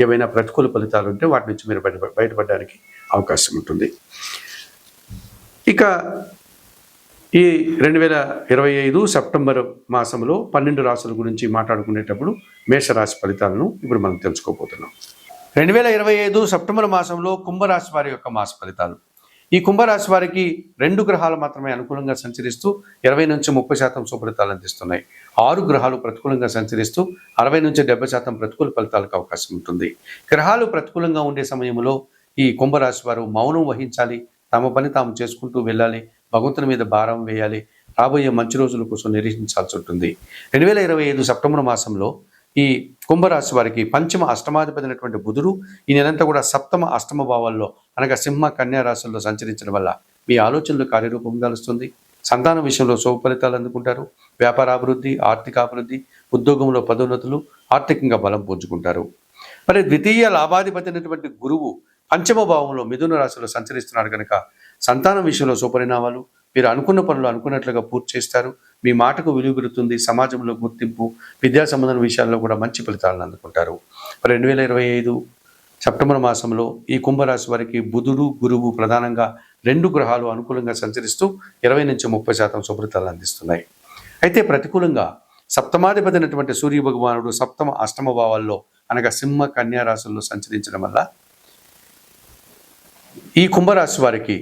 ఏమైనా ప్రతికూల ఫలితాలు ఉంటే వాటి నుంచి మీరు బయట బయటపడడానికి అవకాశం ఉంటుంది. ఇక ఈ రెండు వేల ఇరవై ఐదు సెప్టెంబర్ మాసంలో పన్నెండు రాసుల గురించి మాట్లాడుకునేటప్పుడు మేషరాశి ఫలితాలను ఇప్పుడు మనం తెలుసుకోబోతున్నాం. రెండు వేల ఇరవై ఐదు సెప్టెంబర్ మాసంలో కుంభరాశి వారి యొక్క మాస ఫలితాలు. ఈ కుంభరాశి వారికి రెండు గ్రహాలు మాత్రమే అనుకూలంగా సంచరిస్తూ ఇరవై నుంచి ముప్పై శాతం సుఫలితాలు అందిస్తున్నాయి. ఆరు గ్రహాలు ప్రతికూలంగా సంచరిస్తూ అరవై నుంచి డెబ్బై శాతం ప్రతికూల ఫలితాలకు అవకాశం ఉంటుంది. గ్రహాలు ప్రతికూలంగా ఉండే సమయంలో ఈ కుంభరాశి వారు మౌనం వహించాలి. తమ పని తాము చేసుకుంటూ వెళ్ళాలి. భగవంతుని మీద భారం వేయాలి. రాబోయే మంచి రోజుల కోసం నిరీక్షించాల్సి ఉంటుంది. రెండు వేల ఇరవై ఐదు సెప్టెంబర్ మాసంలో ఈ కుంభరాశి వారికి పంచమ అష్టమాధిపతి అయినటువంటి బుధుడు ఈ నెలంతా కూడా సప్తమ అష్టమ భావాల్లో అనగా సింహ కన్యా రాశుల్లో సంచరించడం వల్ల మీ ఆలోచనలు కార్యరూపం దాలుస్తుంది సంతాన విషయంలో శుభ ఫలితాలు అందుకుంటారు. వ్యాపార అభివృద్ధి ఆర్థిక అభివృద్ధి ఉద్యోగంలో పదోన్నతులు ఆర్థికంగా బలం పుంజుకుంటారు. మరి ద్వితీయ లాభాధిపతి అయినటువంటి గురువు పంచమ భావంలో మిథున రాశిలో సంచరిస్తున్నాడు కనుక సంతానం విషయంలో సుపరిణామాలు మీరు అనుకున్న పనులు అనుకున్నట్లుగా పూర్తి చేస్తారు. మీ మాటకు విలువ పెరుగుతుంది సమాజంలో గుర్తింపు విద్యా సంబంధం విషయాల్లో కూడా మంచి ఫలితాలను అందుకుంటారు. రెండు వేల ఇరవై ఐదు సెప్టెంబర్ మాసంలో ఈ కుంభరాశి వారికి బుధుడు గురువు ప్రధానంగా రెండు గ్రహాలు అనుకూలంగా సంచరిస్తూ ఇరవై నుంచి ముప్పై శాతం శుభ్రతలు అందిస్తున్నాయి. అయితే ప్రతికూలంగా సప్తమాధిపతి అయినటువంటి సూర్య భగవానుడు సప్తమ అష్టమ భావాల్లో అనగా సింహ కన్యా రాశుల్లో సంచరించడం వల్ల ఈ కుంభరాశి వారికి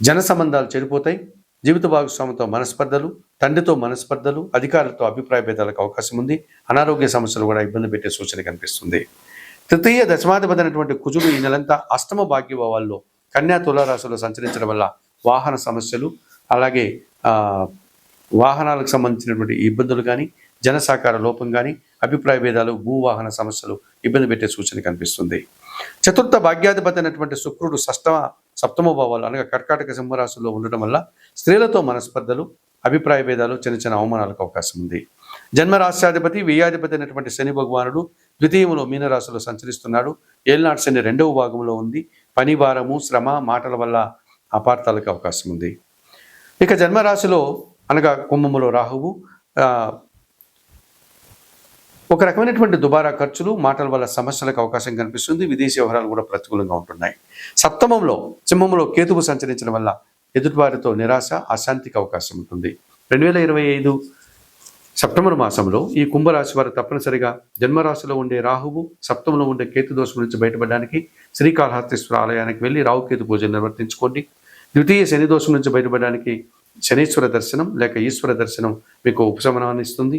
జన సంబంధాలు చెడిపోతాయి. జీవిత భాగస్వామితో మనస్పర్ధలు తండ్రితో మనస్పర్ధలు అధికారులతో అభిప్రాయ భేదాలకు అవకాశం ఉంది. అనారోగ్య సమస్యలు కూడా ఇబ్బంది పెట్టే సూచన కనిపిస్తుంది. తృతీయ దశమాధిపతి కుజుడు ఈ నెలంతా అష్టమ భాగ్యభావాల్లో కన్యా తులారాశిలో సంచరించడం వల్ల వాహన సమస్యలు అలాగే వాహనాలకు సంబంధించినటువంటి ఇబ్బందులు కానీ జనసాకార లోపం కానీ అభిప్రాయ భేదాలు భూవాహన సమస్యలు ఇబ్బంది పెట్టే సూచన కనిపిస్తుంది. చతుర్థ భాగ్యాధిపతి అయినటువంటి శుక్రుడు షష్టమ సప్తమ భావాలు అనగా కర్కాటక సింహరాశుల్లో ఉండటం వల్ల స్త్రీలతో మనస్పర్ధలు అభిప్రాయ భేదాలు చిన్న చిన్న అవమానాలకు అవకాశం ఉంది. జన్మరాశ్యాధిపతి వ్యయాధిపతి అయినటువంటి శని భగవానుడు ద్వితీయంలో మీనరాశిలో సంచరిస్తున్నాడు. ఏళ్ళనాటి శని రెండవ భాగంలో ఉంది. పని భారము శ్రమ మాటల వల్ల అపార్థాలకు అవకాశం ఉంది. ఇక జన్మరాశిలో అనగా కుంభములో రాహువు ఒక రకమైనటువంటి దుబారా ఖర్చులు మాటల వల్ల సమస్యలకు అవకాశం కనిపిస్తుంది. విదేశీ వ్యవహారాలు కూడా ప్రతికూలంగా ఉంటున్నాయి. సప్తమంలో సింహంలో కేతువు సంచరించడం వల్ల ఎదుటివారితో నిరాశ అశాంతికి అవకాశం ఉంటుంది. రెండు వేల ఇరవై ఐదు సెప్టెంబర్ మాసంలో ఈ కుంభరాశి వారు తప్పనిసరిగా జన్మరాశిలో ఉండే రాహువు సప్తమంలో ఉండే కేతు దోషం నుంచి బయటపడడానికి శ్రీకాళహస్తీశ్వర ఆలయానికి వెళ్ళి రాహుకేతు పూజలు నిర్వర్తించుకోండి. ద్వితీయ శని దోషం నుంచి బయటపడడానికి శనీశ్వర దర్శనం లేక ఈశ్వర దర్శనం మీకు ఉపశమనాన్ని ఇస్తుంది.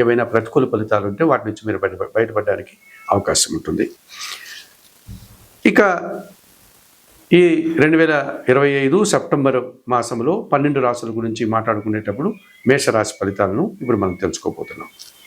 ఏమైనా ప్రతికూల ఫలితాలు ఉంటే వాటి నుంచి మీరు బయట బయటపడడానికి అవకాశం ఉంటుంది. ఇక ఈ రెండు వేల ఇరవై ఐదు సెప్టెంబర్ మాసంలో పన్నెండు రాసుల గురించి మాట్లాడుకునేటప్పుడు మేషరాశి ఫలితాలను ఇప్పుడు మనం తెలుసుకోబోతున్నాం.